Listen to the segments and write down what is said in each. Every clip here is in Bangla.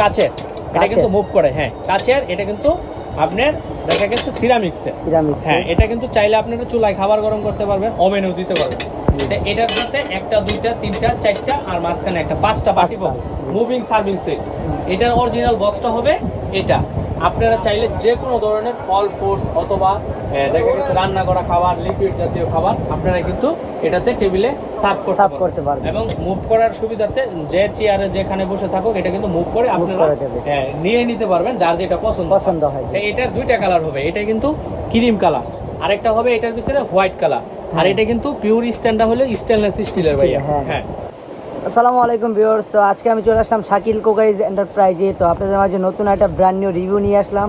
কাচের এটা কিন্তু মুভ করে হ্যাঁ। কাচের এটা কিন্তু আপনার দেখা গেছে সিরামিক্সের সিরামিক্স হ্যাঁ এটা কিন্তু চাইলে আপনার চুলায় খাবার গরম করতে পারবেন ওভেনেও দিতে পারবেন। এটা এটার সাথে একটা দুইটা তিনটা চারটা আর মাঝখানে একটা পাঁচটা বাটি। পাবো মুভিং সার্ভিং সেট এটার অরিজিনাল বক্সটা হবে এটা। আপনারা চাইলে যে কোনো ধরনের ফল ফ্রুটস অথবা দেখা গেছে রান্না করা খাবার লিকুইড জাতীয় খাবার আপনারা কিন্তু এটাতে টেবিলে সার্ভ পারবেন। করতে পারবেন। এবং মুভ করার সুবিধাতে যে চেয়ারে যেখানে বসে থাকুক এটা কিন্তু মুভ করে আপনারা হ্যাঁ, নিয়ে নিতে পারবেন যার যেটা পছন্দ। পছন্দ হয় এটার দুইটা কালার হবে। এটা কিন্তু ক্রিম কালার আরেকটা হবে এটার ভিতরে হোয়াইট কালার আর হ্যাঁ। এটা কিন্তু পিওর স্ট্যান্ডটা হলো স্টেনলেস স্টিলের ভাইয়া। হ্যাঁ। আসসালামু আলাইকুম ভিউয়ার্স তো আজকে আমি চলে আসলাম শাকিল কোকাইজ এন্টারপ্রাইজে। তো আপনাদের মাঝে নতুন একটা ব্র্যান্ড নিউ রিভিউ নিয়ে আসলাম।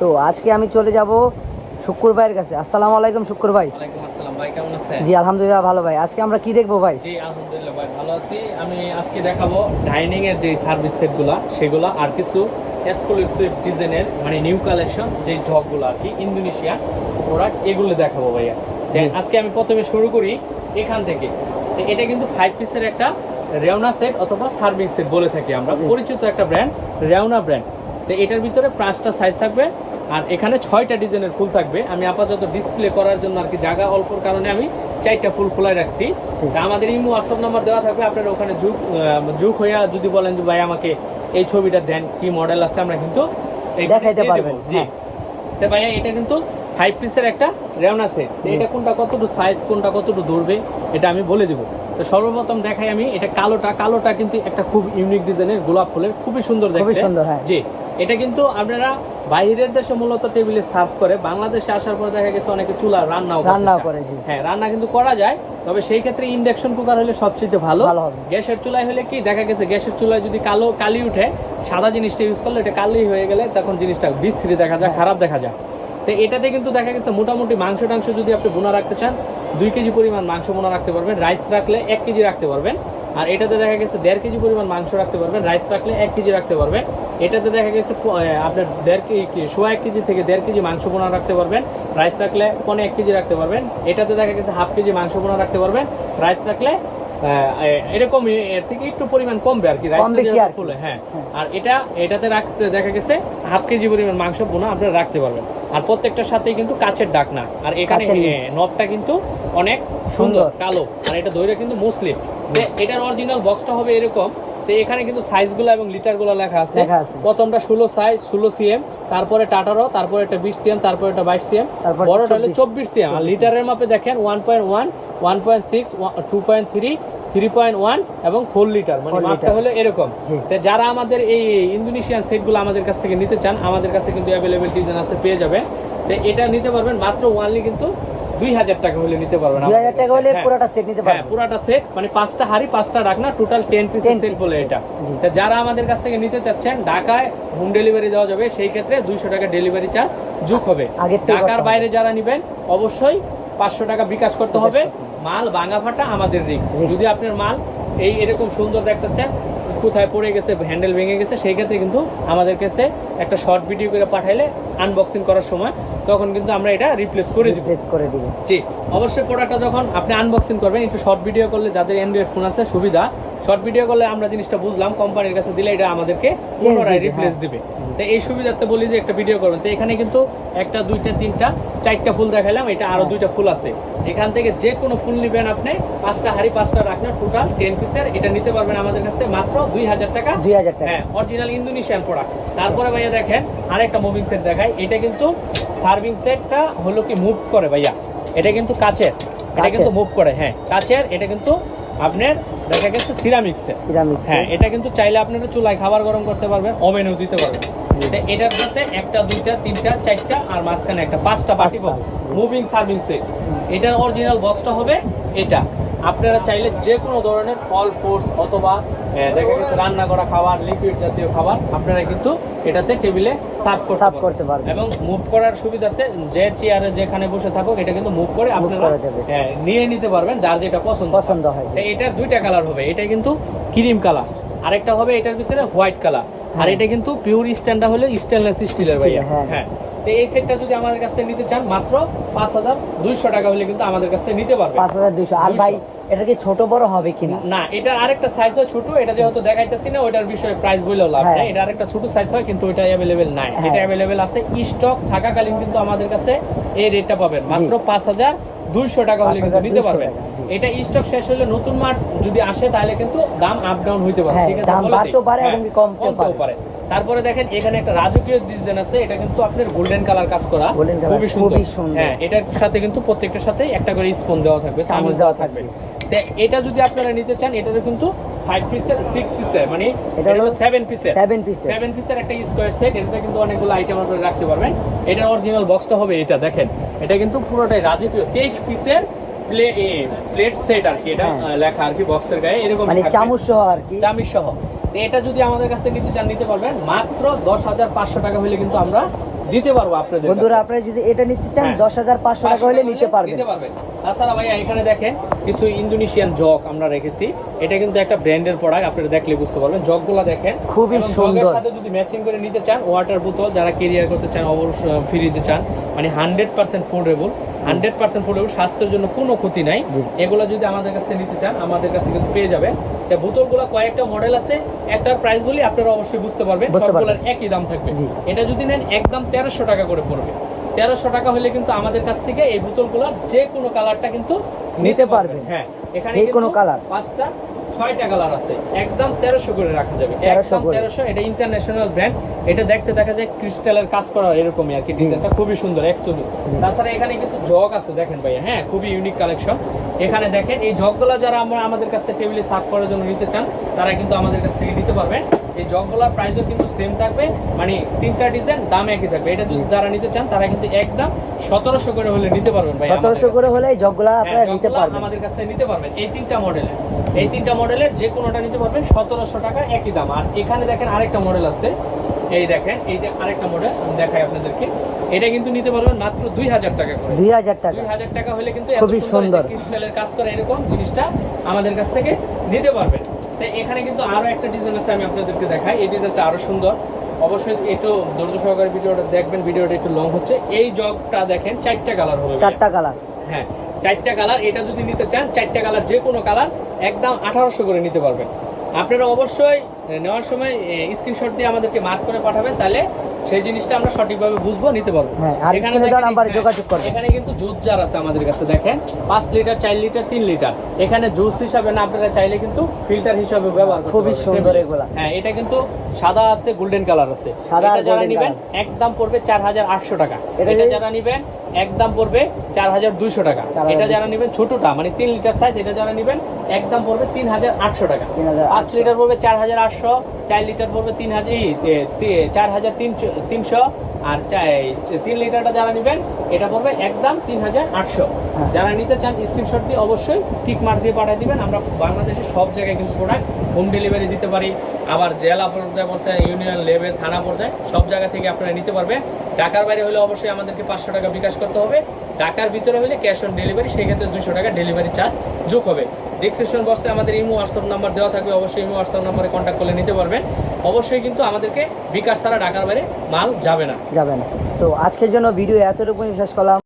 তো আজকে আমি চলে যাব শুক্কুর ভাইয়ের কাছে। আসসালামু আলাইকুম শুক্কুর ভাই। ওয়ালাইকুম আসসালাম ভাই কেমন আছেন? জি আলহামদুলিল্লাহ ভালো ভাই। আজকে আমরা কি দেখব ভাই? জি আলহামদুলিল্লাহ ভাই ভালো আছি। আমি আজকে দেখাবো ডাইনিং এর যে সার্ভিস সেটগুলা সেগুলা আর কিছু এক্সক্লুসিভ ডিজাইনের মানে নিউ কালেকশন যে জগগুলো আর কি ইন্দোনেশিয়া প্রোডাক্ট এগুলো দেখাবো ভাইয়া। আজকে আমি প্রথমে শুরু করি এখান থেকে। এটা কিন্তু ফাইভ পিসের একটা রেওনা সেট অথবা সার্ভিং সেট বলে থাকি আমরা। পরিচিত একটা ব্র্যান্ড রেওনা ব্র্যান্ড। তো এটার ভিতরে পাঁচটা সাইজ থাকবে আর এখানে ছয়টা ডিজাইনের ফুল থাকবে। আমি আপাতত ডিসপ্লে করার জন্য আর কি জায়গা অল্পর কারণে আমি চারটা ফুল খোলাই রাখছি। আমাদের ইমো হোয়াটসঅ্যাপ নাম্বার দেওয়া থাকবে আপনারা ওখানে যুগ যুগ হইয়া যদি বলেন যে ভাই আমাকে এই ছবিটা দেন কি মডেল আছে? আমরা কিন্তু দেখাইতে। পারবেন, জি। হ্যাঁ। তো ভাইয়া এটা কিন্তু ফাইভ পিসের একটা রেওনা সেট এটা কোনটা কতটুকু সাইজ কোনটা কতটুকু ধরবে এটা আমি বলে দেবো। তো সর্বপ্রথম দেখাই আমি এটা কালোটা কালোটা কিন্তু একটা খুব ইউনিক ডিজাইনের গোলাপ ফুলের খুবই সুন্দর দেখতে। খুবই সুন্দর, হ্যাঁ। জি। এটা কিন্তু আপনারা বাইরের দেশে মূলত টেবিলে সার্ভ করে বাংলাদেশে আসার পর দেখা গেছে অনেকে চুলা রান্নাও রান্নাও করে। হ্যাঁ রান্না কিন্তু করা যায় তবে সেই ক্ষেত্রে ইন্ডাকশন কুকার হলে সবচেয়ে ভালো। গ্যাসের চুলায় হলে কি দেখা গেছে গ্যাসের চুলায় যদি কালো কালি উঠে সাদা জিনিসটা ইউজ করলে এটা কালি হয়ে গেলে তখন জিনিসটা বিচ্ছিরি দেখা যায় খারাপ দেখা যায়। তো এটাতে কিন্তু দেখা গেছে মোটামুটি মাংস টাংস যদি আপনি বোনা রাখতে চান, দুই কেজি পরিমাণ মাংস বোনা রাখতে পারবেন, রাইস রাখলে এক কেজি রাখতে পারবেন। আর এটাতে দেখা গেছে দেড় কেজি পরিমাণ মাংস রাখতে পারবেন, রাইস রাখলে এক কেজি রাখতে পারবেন। এটাতে দেখা গেছে আপনার দেড় কেজি সোয়া এক কেজি থেকে দেড় কেজি মাংস বোনা রাখতে পারবেন। রাইস রাখলে পনে এক কেজি রাখতে পারবেন। এটাতে দেখা গেছে হাফ কেজি মাংস বোনা রাখতে পারবেন। রাইস রাখলে আহ, এ- এরকম এর থেকে একটু পরিমাণ কমবে আর কি। ফুলে, হ্যাঁ হ্যাঁ। আর এটা এটাতে রাখতে দেখা গেছে হাফ কেজি পরিমাণ মাংস বোনা আপনারা রাখতে পারবেন আর প্রত্যেকটার সাথেই কিন্তু কাচের ডাকনা আর এখানে নবটা কিন্তু অনেক সুন্দর। কালো আর এটা দইটা কিন্তু মুসলিম এটার অরিজিনাল বক্সটা হবে এরকম তো এখানে কিন্তু সাইজগুলো এবং লিটারগুলো লেখা আছে। প্রথমটা ষোলো সাইজ ষোলো সিএম তারপরে টাটারো তারপরে একটা বিশ সিএম তারপরে একটা বাইশ সিএম বড়টা হলে চব্বিশ। সিএম আর লিটারের মাপে দেখেন one point one one point six two point three three point one এবং ফোর লিটার মানে মাপটা। হলো এরকম। যারা আমাদের এই ইন্দোনেশিয়ান সেটগুলো আমাদের কাছ থেকে নিতে চান আমাদের কাছে কিন্তু অ্যাভেলেবেল ডিজাইন আছে পেয়ে যাবেন। তো এটা নিতে পারবেন মাত্র ওয়ানলি কিন্তু দুই হাজার টাকা হলে নিতে পারবেন দুই হাজার টাকা হলে হ্যাঁ। পুরোটা সেট নিতে হ্যাঁ পারবেন পুরাটা সেট মানে পাঁচটা হাড়ি পাঁচটা রাখনা টোটাল টেন পিসের 10 সেট বলে এটা। তা যারা আমাদের কাছ থেকে নিতে চাচ্ছেন ঢাকায় হোম ডেলিভারি দেওয়া যাবে সেই ক্ষেত্রে দুইশো টাকা ডেলিভারি চার্জ যোগ হবে। ঢাকার বাইরে যারা নেবেন অবশ্যই পাঁচশো টাকা বিকাশ করতে হবে। মাল ভাঙা ফাটা আমাদের রিস্ক Risk। যদি আপনার মাল এই এরকম সুন্দর দেখতেছেন কোথায় পড়ে গেছে হ্যান্ডেল ভেঙে গেছে সেই ক্ষেত্রে কিন্তু আমাদের কাছে একটা শর্ট ভিডিও করে পাঠাইলে আনবক্সিং করার সময় তখন কিন্তু আমরা এটা রিপ্লেস করে দিব। রিপ্লেস করে দিবে। জি অবশ্যই প্রোডাক্টটা যখন আপনি আনবক্সিং করবেন একটু শর্ট ভিডিও করলে যাদের অ্যান্ড্রয়েড ফোন আছে সুবিধা। শর্ট ভিডিও করলে আমরা জিনিসটা বুঝলাম কোম্পানির কাছে দিলে এটা আমাদেরকে পুনরায় রিপ্লেস হ্যাঁ। দিবে। তো এই সুবিধাতে বলি যে একটা ভিডিও করবেন। তো এখানে কিন্তু একটা দুইটা তিনটা চারটা ফুল দেখালাম এটা আরও দুইটা ফুল আছে। এখান থেকে যে কোনো ফুল নেবেন আপনি পাঁচটা হাড়ি পাঁচটা রাখবেন টোটাল টেন পিসের এটা নিতে পারবেন আমাদের কাছ থেকে মাত্র দুই হাজার টাকা। দুই হাজার টাকা। হ্যাঁ অরিজিনাল ইন্দোনেশিয়ান প্রোডাক্ট তারপরে ভাইয়া দেখেন আরেকটা মুভিং সেট দেখাই। এটা কিন্তু সার্ভিং সেটটা হলো কি মুভ করে ভাইয়া। এটা কিন্তু কাচের। এটা কিন্তু মুভ করে হ্যাঁ। কাচের এটা কিন্তু আপনার দেখা গেছে সিরামিক্স হ্যাঁ এটা কিন্তু চাইলে আপনারা চুলায় খাবার গরম করতে পারবেন ওভেনও দিতে পারবেন। তো এটার সাথে একটা দুইটা তিনটা চারটা আর মাঝখানে একটা পাঁচটা বাটি। পাবো মুভিং সার্ভিং সেট এটার অরিজিনাল বক্সটা হবে এটা। আপনারা চাইলে যে কোনো ধরনের ফল ফ্রুটস অথবা দেখা গেছে রান্না করা খাবার লিকুইড জাতীয় খাবার আপনারা কিন্তু এটাতে টেবিলে সার্ভ করতে সার্ভ করতে পারবেন। এবং মুভ করার সুবিধাতে যে চেয়ারে যেখানে বসে থাকুক এটা কিন্তু মুভ করে আপনারা হ্যাঁ, নিয়ে নিতে পারবেন যার যেটা পছন্দ। পছন্দ হয়। এটার দুইটা কালার হবে। এটা কিন্তু ক্রিম কালার আরেকটা হবে এটার ভিতরে হোয়াইট কালার। আর হ্যাঁ। এটা কিন্তু পিওর স্ট্যান্ডটা হলে স্টেনলেস স্টিলের ভাইয়া। হ্যাঁ। হ্যাঁ। তো এই সেটটা যদি আমাদের কাছ থেকে নিতে চান মাত্র পাঁচ হাজার দুইশো টাকা হলে কিন্তু আমাদের কাছ থেকে নিতে পারবে পাঁচ হাজার দুইশো। আর ভাই এটা কি ছোট বড় হবে কিনা? না এটার আরেকটা সাইজ হয় ছোট এটা যেহেতু দেখাইতেছি না ওইটার বিষয়ে প্রাইস বলেও লাভ নাই। এটা আরেকটা ছোট সাইজ হয় কিন্তু ওইটা অ্যাভেলেবেল নাই। হ্যাঁ। এটা অ্যাভেলেবেল আছে স্টক থাকাকালীন কিন্তু আমাদের কাছে এই রেটটা পাবেন। মাত্র পাঁচ হাজার দুইশো টাকা হলে কিন্তু নিতে পারবেন। এটা স্টক শেষ হলে নতুন মাঠ যদি আসে তাহলে কিন্তু দাম আপ ডাউন হইতে পারে। হ্যাঁ, দাম বাড়তেও পারে হ্যাঁ, এবং কমতেও পারে। তারপরে দেখেন এখানে একটা রাজকীয় ডিজাইন আছে। এটা কিন্তু আপনার গোল্ডেন কালার কাজ করা। খুবই সুন্দর। হ্যাঁ এটার সাথে কিন্তু প্রত্যেকটার সাথে একটা করে স্পন দেওয়া থাকবে চামচ দেওয়া থাকবে। এটা যদি আপনারা নিতে চান এটারও কিন্তু পিসের পিসের মানে এটা হলো পিসের পিসের পিসের একটা স্কোয়ার সেট এটাতে কিন্তু অনেকগুলো আইটেম আপনারা রাখতে পারবেন। এটার অরিজিনাল বক্সটা হবে এটা দেখেন। এটা কিন্তু পুরোটাই রাজকীয় তেইশ পিসের প্লে প্লেট সেট আর কি এটা হ্যাঁ। লেখা আর কি বক্সের গায়ে এরকম মানে। চামচ সহ আর কি। সহ। এটা যদি আমাদের কাছ থেকে নিতে চান নিতে পারবেন। মাত্র দশ হাজার পাঁচশো টাকা হলে কিন্তু আমরা দিতে পারব আপনাদের বন্ধুরা আপনারা যদি এটা নিতে চান হ্যাঁ। দশ হাজার পাঁচশো টাকা হলে নিতে পারবেন। নিতে পারবেন। তাছাড়া ভাইয়া এখানে দেখেন কিছু ইন্দোনেশিয়ান জগ আমরা রেখেছি। এটা কিন্তু একটা ব্র্যান্ডের প্রোডাক্ট আপনারা দেখলে বুঝতে পারবেন। জগগুলো দেখেন। খুবই সুন্দর। সাথে যদি ম্যাচিং করে নিতে চান ওয়াটার বোতল যারা কেরিয়ার করতে চান অবশ্যই ফ্রিজে চান মানে hundred percent foodable hundred percent full স্বাস্থ্যের জন্য কোনো ক্ষতি নাই। এগুলো যদি আমাদের কাছে নিতে চান আমাদের কাছে কিন্তু পেয়ে যাবেন। তা বোতলগুলো কয়েকটা মডেল আছে একটার প্রাইস বলি আপনারা অবশ্যই বুঝতে পারবেন সবগুলোর একই দাম থাকবে। এটা যদি নেন একদম তেরোশো টাকা করে পড়বে। তেরোশো টাকা হলে কিন্তু আমাদের কাছ থেকে এই বোতলগুলোর যে কোনো কালারটা কিন্তু নিতে পারবে হ্যাঁ এখানে যে কোনো কালার। পাঁচটা ছয়টা কালার আছে। একদম তেরোশো করে রাখা যাবে। একদম তেরোশো এটা ইন্টারন্যাশনাল ব্র্যান্ড এটা দেখতে দেখা যায় ক্রিস্টালের কাজ করা এরকমই আর কি ডিজাইনটা। খুবই সুন্দর এক্সক্লুসিভ তাছাড়া এখানে কিছু জগ আছে দেখেন ভাইয়া হ্যাঁ খুবই ইউনিক কালেকশন এখানে দেখেন এই জগগুলো যারা আমরা আমাদের কাছ থেকে টেবিলে সার্ভ করার জন্য নিতে চান তারা কিন্তু আমাদের কাছ থেকে নিতে পারবেন। এই জগগুলোর প্রাইসও কিন্তু সেম থাকবে মানে তিনটা ডিজাইন দাম একই থাকবে। এটা যদি যারা নিতে চান তারা কিন্তু একদম সতেরোশো করে হলে নিতে পারবেন ভাই সতেরোশো করে হলে এই জগগুলা হ্যাঁ, আপনারা নিতে পারবেন। আমাদের কাছ থেকে নিতে পারবেন এই তিনটা মডেলের এই তিনটা মডেলের যে কোনোটা নিতে পারবেন সতেরোশো টাকা একই দাম। আর এখানে দেখেন আরেকটা মডেল আছে। এই দেখেন এইটা আরেকটা মডেল আমি দেখাই আপনাদেরকে। এটা কিন্তু নিতে পারবেন মাত্র দুই হাজার টাকা করে। দুই হাজার টাকা। দুই হাজার টাকা হলে কিন্তু এত খুবই সুন্দর। ক্রিস্টালের কাজ করে এরকম জিনিসটা আমাদের কাছ থেকে নিতে পারবেন। তো এখানে কিন্তু আরও একটা ডিজাইন আছে আমি আপনাদেরকে দেখাই। এই ডিজাইনটা আরও সুন্দর। অবশ্যই একটু ধৈর্য সহকারে ভিডিওটা দেখবেন ভিডিওটা একটু লং হচ্ছে। এই জগটা দেখেন চারটা কালার হবে চারটা কালার হ্যাঁ চারটা কালার এটা যদি নিতে চান চারটা কালার যে কোনো কালার একদম আঠারোশো করে নিতে পারবেন আপনারা অবশ্যই নেওয়ার সময় স্ক্রিনশট দিয়ে আমাদেরকে মার্ক করে পাঠাবেন তাহলে সেই জিনিসটা আমরা সঠিকভাবে বুঝব নিতে পারব হ্যাঁ, এখানে হ্যাঁ, যোগাযোগ করবেন। এখানে কিন্তু জুস জার আছে আমাদের কাছে দেখেন পাঁচ লিটার চার লিটার তিন লিটার এখানে জুস হিসাবে না আপনারা চাইলে কিন্তু ফিল্টার হিসাবে ব্যবহার করতে খুবই সুন্দর। এগুলা। হ্যাঁ এটা কিন্তু সাদা আছে গোল্ডেন কালার আছে সাদা যারা নিবেন একদম পড়বে চার হাজার আটশো টাকা এটা যারা নিবেন একদম পড়বে চার হাজার দুইশো টাকা। এটা যারা নেবেন ছোটটা মানে তিন লিটার সাইজ এটা যারা নিবেন একদম পড়বে তিন হাজার আটশো টাকা। 3,800 পাঁচ লিটার পড়বে চার হাজার আটশো চার লিটার পড়বে তিন হাজার এই, চার হাজার তিনশো তিনশো আর তিন লিটারটা যারা নিবেন এটা পড়বে একদম তিন হাজার আটশো। হ্যাঁ। যারা নিতে চান স্ক্রিনশট দিয়ে অবশ্যই টিক মার্ক দিয়ে পাঠিয়ে দিবেন। আমরা বাংলাদেশের সব জায়গায় কিন্তু প্রোডাক্ট হোম ডেলিভারি দিতে পারি। আবার জেলা পর্যায়ে বলছে ইউনিয়ন লেভেল থানা পর্যায়ে সব জায়গা থেকে আপনারা নিতে পারবেন। ঢাকার বাইরে হলে অবশ্যই আমাদেরকে পাঁচশো টাকা বিকাশ করতে হবে। ঢাকার ভিতরে হলে ক্যাশ অন ডেলিভারি সেই ক্ষেত্রে দুশো টাকা ডেলিভারি চার্জ যোগ হবে। ডিসক্রিপশন বক্সে আমাদের ইমো হোয়াটসঅ্যাপ নাম্বার দেওয়া থাকবে, অবশ্যই ইমো হোয়াটসঅ্যাপ নাম্বারে কন্ট্যাক্ট করলে নিতে পারবেন। অবশ্যই কিন্তু আমাদেরকে বিকাশ ছাড়া ঢাকার বাইরে মাল যাবে না। যাবে না। তো আজকের জন্য ভিডিও এতটুকুই, শেষ করলাম।